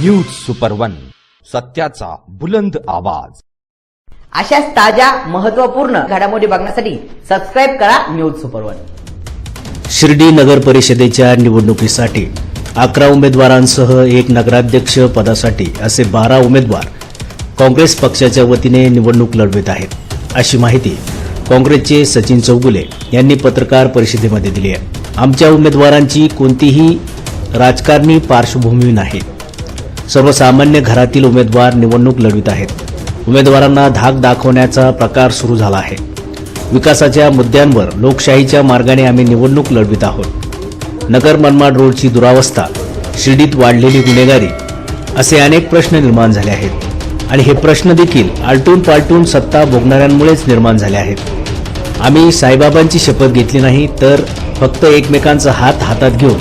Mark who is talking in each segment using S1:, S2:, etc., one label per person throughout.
S1: News super one सत्याचा बुलंद आवाज.
S2: अशाच ताज्या महत्त्वपूर्ण घडामोडी बघण्यासाठी सबस्क्राईब करा न्यूज सुपर वन.
S3: शिर्डी नगर परिषदेच्या निवडणुकीसाठी अकरा उमेदवारांसह एक नगराध्यक्ष पदासाठी असे बारा उमेदवार काँग्रेस पक्षाच्या वतीने निवडणूक लढवित आहेत. अशी माहिती काँग्रेसचे सचिन चौगुले यांनी पत्रकार परिषदेमध्ये दिली आहे. आमच्या उमेदवारांची कोणतीही राजकारणी पार्श्वभूमी नाही. सर्वसामान्य घरातील उमेदवार निवडणूक लढवित आहेत. उमेदवारांना धाक दाखवण्याचा प्रकार सुरू झाला आहे. विकासाच्या मुद्द्यांवर लोकशाहीच्या मार्गाने आम्ही निवडणूक लढवित आहोत. नगर मनमाड रोडची दुरावस्था शिर्डीत वाढलेली गुन्हेगारी असे अनेक प्रश्न निर्माण झाले आहेत. आणि हे प्रश्न देखील आलटून पालटून सत्ता भोगणाऱ्यांमुळेच निर्माण झाले आहेत. आम्ही साईबाबांची शपथ घेतली नाही तर फक्त एकमेकांचा हात हातात घेऊन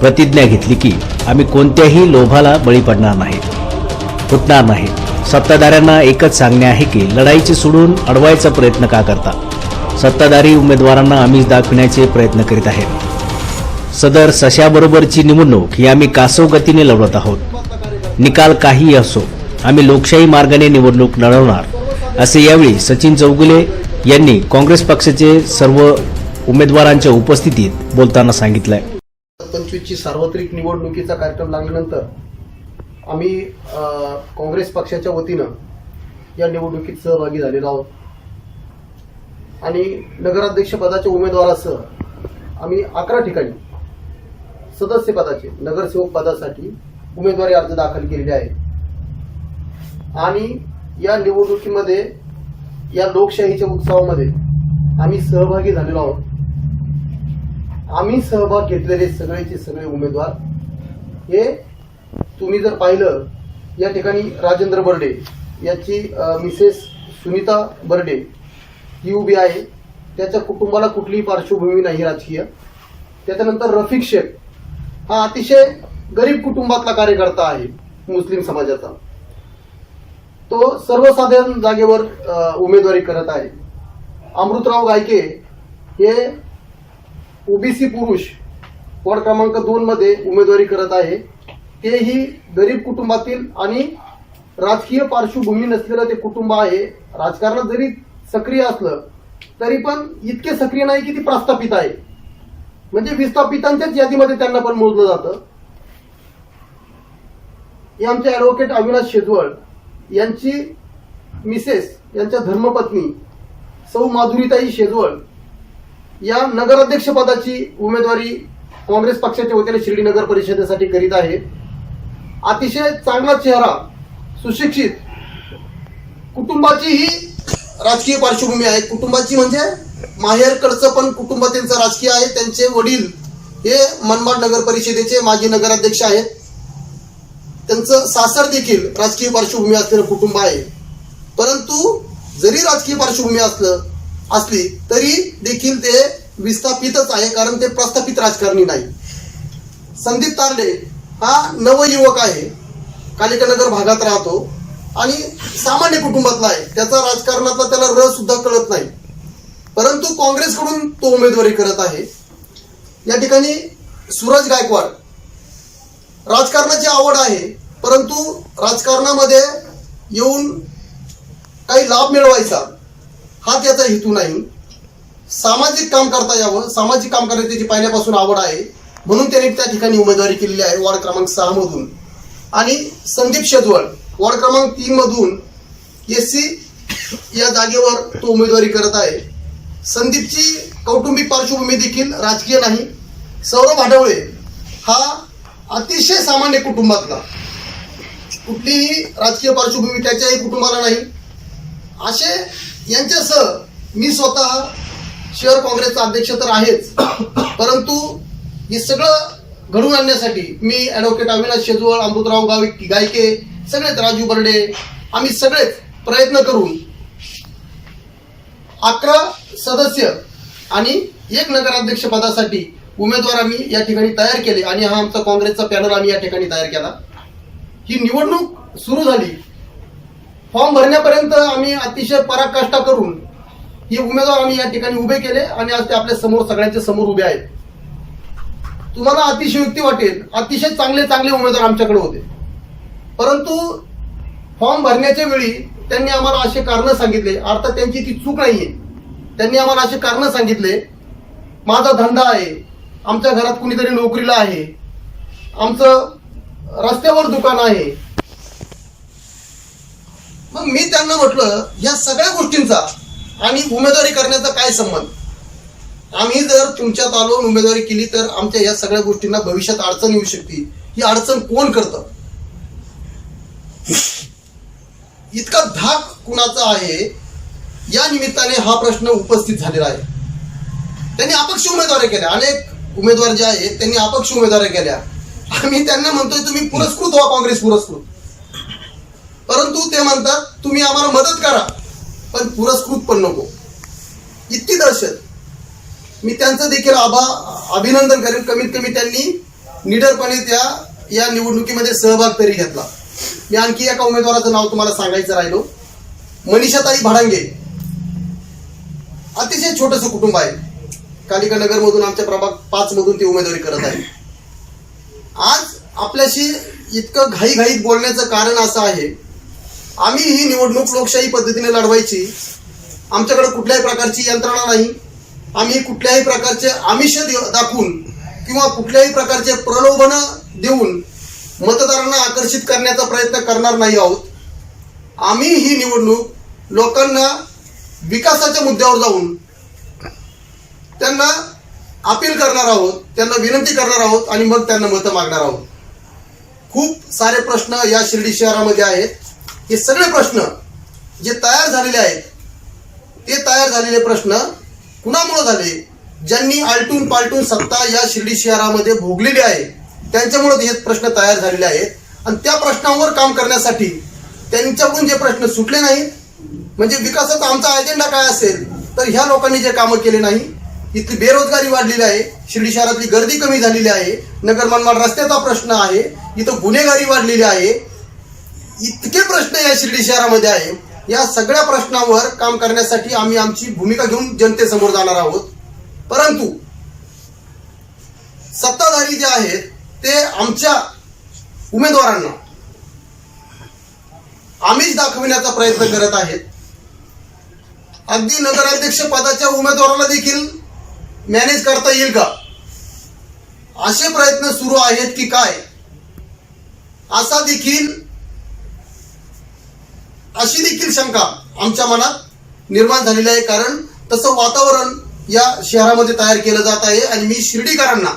S3: प्रतिज्ञा घेतली की आम्ही कोणत्याही लोभाला बळी पडणार नाही. फुटणार नाही. सत्ताधाऱ्यांना एकच सांगणे आहे की लढाईचे सोडून अडवायचा प्रयत्न का करता? सत्ताधारी उमेदवारांना आम्हीच दाखविण्याचे प्रयत्न करीत आहेत. सदर सशाबरोबरची निवडणूक ही आम्ही कासव गतीने लढवत आहोत. निकाल काहीही असो आम्ही लोकशाही मार्गाने निवडणूक लढवणार. असे यावेळी सचिन चौगुले यांनी काँग्रेस पक्षाचे सर्व उमेदवारांच्या उपस्थितीत बोलताना सांगितलंय.
S4: पंचवीसची सार्वत्रिक निवडणुकीचा कार्यक्रम लागल्यानंतर आम्ही काँग्रेस पक्षाच्या वतीनं या निवडणुकीत सहभागी झालेलो आहोत. आणि नगराध्यक्षपदाच्या उमेदवारासह आम्ही अकरा ठिकाणी सदस्य पदाचे नगरसेवक पदासाठी उमेदवारी अर्ज दाखल केलेले आहेत. आणि या निवडणुकीमध्ये या लोकशाहीच्या उत्सवामध्ये आम्ही सहभागी झालेलो आहोत. आम्ही सहभाग घेतलेले सगळेचे सगळे उमेदवार. हे तुम्ही जर पाहिलं या ठिकाणी राजेंद्र बर्डे याची मिसेस सुनीता बर्डे ही उभी आहे. त्याच्या कुटुंबाला कुठलीही पार्श्वभूमी नाही राजकीय. त्याच्यानंतर रफिक शेख हा अतिशय गरीब कुटुंबातला कार्यकर्ता आहे मुस्लिम समाजाचा. तो सर्वसाधारण जागेवर उमेदवारी करत आहे. अमृतराव गायके हे ओबीसी पुरुष वॉर्ड क्रमांक दोन मध्ये उमेदवारी करत आहे. तेही गरीब कुटुंबातील आणि राजकीय पार्श्वभूमी नसलेलं ते कुटुंब आहे. राजकारणात जरी सक्रिय असलं तरी पण इतके सक्रिय नाही की ती प्रस्थापित आहे. म्हणजे विस्थापितांच्याच यादीमध्ये त्यांना पण मोजलं जातं. हे आमचे ऍडव्होकेट अविनाश शेजवळ यांची मिसेस यांच्या धर्मपत्नी सौ माधुरीताई शेजवळ या नगराध्यक्ष पदाची उमेदवारी काँग्रेस पक्षाच्या वतीने शिर्डी नगर परिषदेसाठी करीत आहे. अतिशय चांगला चेहरा सुशिक्षित कुटुंबाची ही राजकीय पार्श्वभूमी आहे. कुटुंबाची म्हणजे माहेरकडचं पण कुटुंब त्यांचं राजकीय आहे. त्यांचे वडील हे मनमाड नगर परिषदेचे माजी नगराध्यक्ष आहेत. त्यांचं सासर देखील राजकीय पार्श्वभूमी असलेलं कुटुंब आहे. परंतु जरी राजकीय पार्श्वभूमी असलं असली तरी देखील ते विस्थापितच आहे कारण ते प्रस्थापित राजकारणी नाही. संदीप तारले हा नवयुवक आहे. कालिकानगर भागात राहतो आणि सामान्य कुटुंबातला आहे. त्याचा राजकारणातला त्याला रस सुद्धा कळत नाही. परंतु काँग्रेसकडून तो उमेदवारी करत आहे. या ठिकाणी सूरज गायकवाड राजकारणाची आवड आहे परंतु राजकारणामध्ये येऊन काही लाभ मिळवायचा. हा त्याचा हेतू नाही. सामाजिक काम करता यावं. सामाजिक काम करण्याची त्याची पहिल्यापासून आवड आहे. म्हणून त्याने त्या ठिकाणी उमेदवारी केलेली आहे वॉर्ड क्रमांक सहा मधून. आणि संदीप शेजवळ वॉर्ड क्रमांक तीन मधून एस सी या जागेवर तो उमेदवारी करत आहे. संदीपची कौटुंबिक पार्श्वभूमी देखील राजकीय नाही. सौरभ आढवळे हा अतिशय सामान्य कुटुंबातला. कुठलीही राजकीय पार्श्वभूमी त्याच्याही कुटुंबाला नाही. असे यांच्यासह मी स्वतः शहर काँग्रेसचा अध्यक्ष तर आहेच. परंतु हे सगळं घडवून आणण्यासाठी मी ऍडव्होकेट अविनाश शेजवळ अमृतराव गावी गायके सगळेच राजू बर्डे आम्ही सगळेच प्रयत्न करून अकरा सदस्य आणि एक नगराध्यक्ष पदासाठी उमेदवार आम्ही या ठिकाणी तयार केले आणि हा आमचा काँग्रेसचा पॅनल आम्ही या ठिकाणी तयार केला. ही निवडणूक सुरू झाली. फॉर्म भरण्यापर्यंत आम्ही अतिशय पराकाष्ठा करून हे उमेदवार आम्ही या ठिकाणी उभे केले आणि आज ते आपल्यासमोर सगळ्यांच्या समोर उभे आहेत. तुम्हाला अतिशयोक्ती वाटेल. अतिशय चांगले चांगले उमेदवार आमच्याकडे होते. परंतु फॉर्म भरण्याच्या वेळी त्यांनी आम्हाला असे कारण सांगितले. अर्थात त्यांची ती चूक नाहीये. त्यांनी आम्हाला असे कारण सांगितले. माझा धंदा आहे. आमच्या घरात कुणीतरी नोकरीला आहे. आमचं रस्त्यावर दुकान आहे. मग मी त्यांना म्हटलं या सगळ्या गोष्टींचा आणि उमेदवारी करण्याचा काय संबंध? आम्ही जर तुमच्यात आलो उमेदवारी केली तर आमच्या या सगळ्या गोष्टींना भविष्यात अडचण येऊ शकते. ही अडचण कोण करतं? इतका धाक कुणाचा आहे? या निमित्ताने हा प्रश्न उपस्थित झालेला आहे. त्यांनी अपक्ष उमेदवारी केल्या. अनेक उमेदवार जे आहेत त्यांनी अपक्ष उमेदवारी केल्या. आम्ही त्यांना म्हणतोय तुम्ही पुरस्कृत व्हा काँग्रेस पुरस्कृत. परंतु ते म्हणतात तुम्ही आम्हाला मदत करा. पण पुरस्कृत पण नको. इतकी दहशत. मी त्यांचं देखील आभा अभिनंदन करेन. कमीत कमी त्यांनी निडरपणे त्या या निवडणुकीमध्ये सहभाग तरी घेतला. मी आणखी एका उमेदवाराचं नाव तुम्हाला सांगायचं राहिलो. मनीषाताई भडांगे. अतिशय छोटस कुटुंब आहे. कालिका नगरमधून आमच्या प्रभाग पाच मधून ती उमेदवारी करत आहे. आज आपल्याशी इतकं घाईघाईत बोलण्याचं कारण असं आहे आम्ही ही निवडणूक लोकशाही पद्धतीने लढवायची. आमच्याकडे कुठल्याही प्रकारची यंत्रणा नाही. आम्ही कुठल्याही प्रकारचे आमिष देव- दाखवून किंवा कुठल्याही प्रकारचे प्रलोभन देऊन मतदारांना आकर्षित करण्याचा प्रयत्न करणार नाही आहोत. आम्ही ही निवडणूक लोकांना विकासाच्या मुद्द्यावर जाऊन त्यांना अपील करणार आहोत त्यांना विनंती करणार आहोत आणि मग त्यांना मतं मागणार आहोत. खूप सारे प्रश्न या शिर्डी शहरामध्ये आहेत. हे सगळे प्रश्न जे तयार झालेले आहेत ते तयार झालेले प्रश्न कुणामुळे झाले? ज्यांनी आलटून पालटून सत्ता या शिर्डी शहरामध्ये भोगलेली आहे त्यांच्यामुळे हे प्रश्न तयार झालेले आहेत. आणि त्या प्रश्नांवर काम करण्यासाठी त्यांच्याकडून जे प्रश्न सुटले नाहीत म्हणजे विकासाचा आमचा अजेंडा काय असेल तर ह्या लोकांनी जे कामं केले नाही इथली बेरोजगारी वाढलेली आहे शिर्डी शहरातली गर्दी कमी झालेली आहे नगर मनमाड रस्त्याचा प्रश्न आहे इथं गुन्हेगारी वाढलेली आहे इतके प्रश्न या शिर्डी शहरामध्ये आहे. या सगळ्या प्रश्नावर काम करण्यासाठी आम्ही आमची भूमिका घेऊन जनतेसमोर जाणार आहोत. परंतु सत्ताधारी जे आहेत ते आमच्या उमेदवारांना आम्हीच दाखविण्याचा प्रयत्न करत आहेत. अगदी नगराध्यक्ष पदाच्या उमेदवाराला देखील मॅनेज करता येईल का? असे प्रयत्न सुरू आहेत की काय? असा देखील अशी देखील शंका आमच्या मनात निर्माण झालेली आहे. कारण तसं वातावरण या शहरामध्ये तयार केलं जात आहे. आणि मी शिर्डीकरांना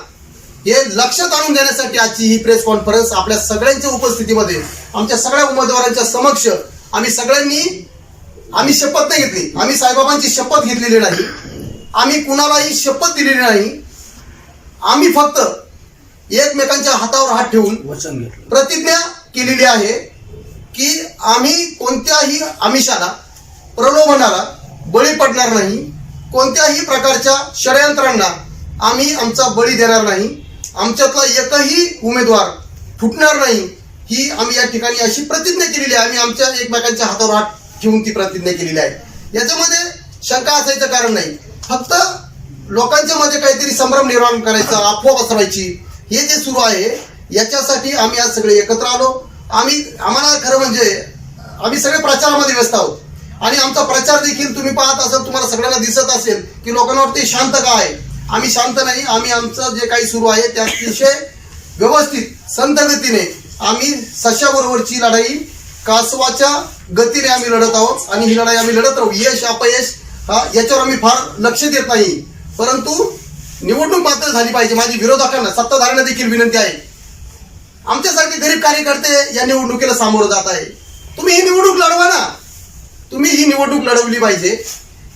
S4: हे लक्षात आणून देण्यासाठी आजची ही प्रेस कॉन्फरन्स आपल्या सगळ्यांच्या उपस्थितीमध्ये आमच्या सगळ्या उमेदवारांच्या समक्ष आम्ही सगळ्यांनी आम्ही शपथ नाही घेतली. आम्ही साईबाबांची शपथ घेतलेली नाही. आम्ही कुणालाही शपथ दिलेली नाही. आम्ही फक्त एकमेकांच्या हातावर हात ठेवून
S3: वचन
S4: प्रतिज्ञा केलेली आहे. की आम्ही कोणत्याही आमिषाला प्रलोभनाला बळी पडणार नाही. कोणत्याही प्रकारच्या षडयंत्रांना आम्ही आमचा बळी देणार नाही. आमच्यातला एकही उमेदवार फुटणार नाही. ही आम्ही या ठिकाणी अशी प्रतिज्ञा केलेली आहे. आम्ही आमच्या एकमेकांच्या हातावर हात ठेवून ती प्रतिज्ञा केलेली आहे. याच्यामध्ये शंका असायचं कारण नाही. फक्त लोकांच्या मध्ये काहीतरी संभ्रम निर्माण करायचा अफवा पसरवायची हे जे सुरू आहे याच्यासाठी आम्ही आज सगळे एकत्र आलो. आम्ही आम्हाला खरं म्हणजे आम्ही सगळे प्रचारामध्ये व्यस्त आहोत. आणि आमचा प्रचार देखील तुम्ही पाहत असाल तुम्हाला सगळ्यांना दिसत असेल की लोकांना वाटते शांत का आहे. आम्ही शांत नाही आम्ही आमचं जे काही सुरू आहे त्या अतिशय व्यवस्थित संत गतीने आम्ही सशाबरोबरची लढाई कासवाच्या गतीने आम्ही लढत आहोत आणि ही लढाई आम्ही लढत राहू. यश अपयश हा याच्यावर आम्ही फार लक्ष देत नाही. परंतु निवडणूक मात्र झाली पाहिजे. माझी विरोधकांना सत्ताधाऱ्यांना देखील विनंती आहे. आमच्यासारखे गरीब कार्यकर्ते या निवडणुकीला सामोरं जात आहे. तुम्ही ही निवडणूक लढवा ना. तुम्ही ही निवडणूक लढवली पाहिजे.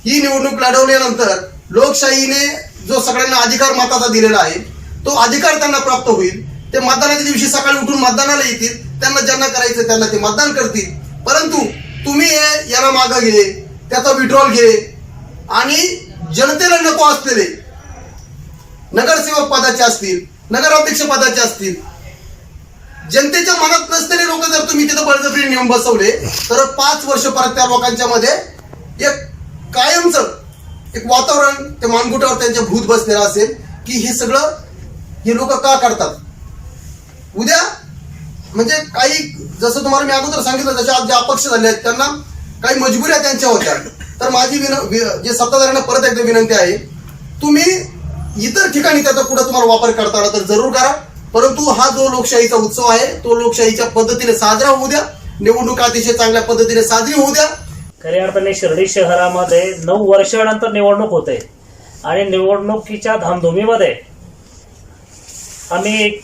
S4: ही निवडणूक लढवल्यानंतर लोकशाहीने जो सगळ्यांना अधिकार मताचा दिलेला आहे तो अधिकार त्यांना प्राप्त होईल. ते मतदानाच्या दिवशी सकाळी उठून मतदानाला येतील. त्यांना ज्यांना करायचं त्यांना ते मतदान करतील. परंतु तुम्ही हे याला मागं घे त्याचा विड्रॉल घे आणि जनतेला नको असलेले नगरसेवक पदाचे असतील नगराध्यक्ष पदाचे असतील जनतेच्या मनात नसलेले लोक जर तुम्ही तिथं बळजबरी नेऊन बसवले तर पाच वर्ष परत त्या लोकांच्या मध्ये एक कायमच एक वातावरण त्या मानगुटावर त्यांच्या भूत बसलेलं असेल की हे सगळं हे लोक का करतात? उद्या म्हणजे काही जसं तुम्हाला मी अगोदर सांगितलं जसे आज जे अपक्ष झाले आहेत त्यांना काही मजबुऱ्या त्यांच्या होत्या. तर माझी विन जे सत्ताधाऱ्यांना परत एकदा विनंती आहे तुम्ही इतर ठिकाणी त्याचा कुठं तुम्हाला वापर करता आला तर जरूर करा. परंतु हा जो लोकशाहीचा उत्सव आहे तो लोकशाहीच्या पद्धतीने साजरा होऊ द्या. निवडणुका अतिशय चांगल्या पद्धतीने साजरी होऊ द्या.
S5: खऱ्या अर्थाने शिर्डी शहरामध्ये नऊ वर्षानंतर निवडणूक होते आणि निवडणुकीच्या धामधुमीमध्ये आम्ही एक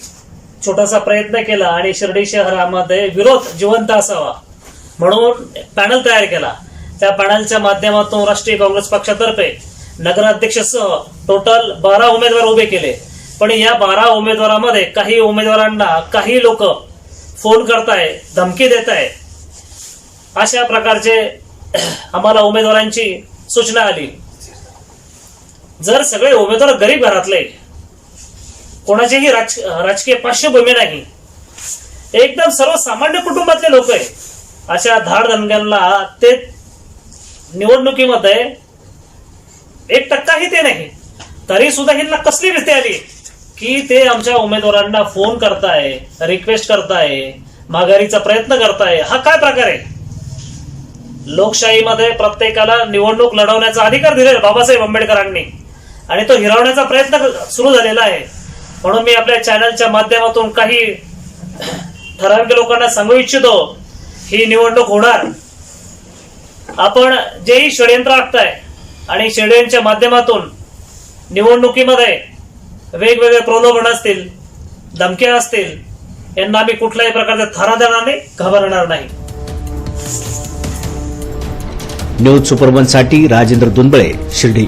S5: छोटासा प्रयत्न केला आणि शिर्डी शहरामध्ये विरोध जिवंत असावा म्हणून पॅनल तयार केला. त्या पॅनलच्या माध्यमातून राष्ट्रीय काँग्रेस पक्षातर्फे नगराध्यक्षसह टोटल बारा उमेदवार उभे केले. पण या बारा उमेदवारामध्ये काही उमेदवारांना काही लोक फोन करताय धमकी देत आहे अशा प्रकारचे आम्हाला उमेदवारांची सूचना आली. जर सगळे उमेदवार गरीब घरातले कोणाचीही राज राजकीय पार्श्वभूमी नाही एकदम सर्वसामान्य कुटुंबातले लोक आहे अशा धाडधनग्यांना ते निवडणुकीमध्ये एक टक्काही ते नाही तरी सुद्धा हिंना कसली भीती आली? की ते आमच्या उमेदवारांना फोन करताय रिक्वेस्ट करताय माघारीचा प्रयत्न करताय हा काय प्रकार आहे? लोकशाहीमध्ये प्रत्येकाला निवडणूक लढवण्याचा अधिकार दिलेला बाबासाहेब आंबेडकरांनी. आणि तो हिरावण्याचा प्रयत्न सुरू झालेला आहे. म्हणून मी आपल्या चॅनलच्या माध्यमातून काही ठराविक लोकांना सांगू इच्छितो ही निवडणूक होणार. आपण जेही षडयंत्र आखताय आणि षडयंत्राच्या माध्यमातून निवडणुकीमध्ये वेगवेगळे प्रलोभन असतील धमक्या असतील यांना आम्ही कुठल्याही प्रकारचा थारा देणार नाही घाबरणार नाही.
S3: न्यूज सुपरवनसाठी राजेंद्र दुनबळे शिर्डी.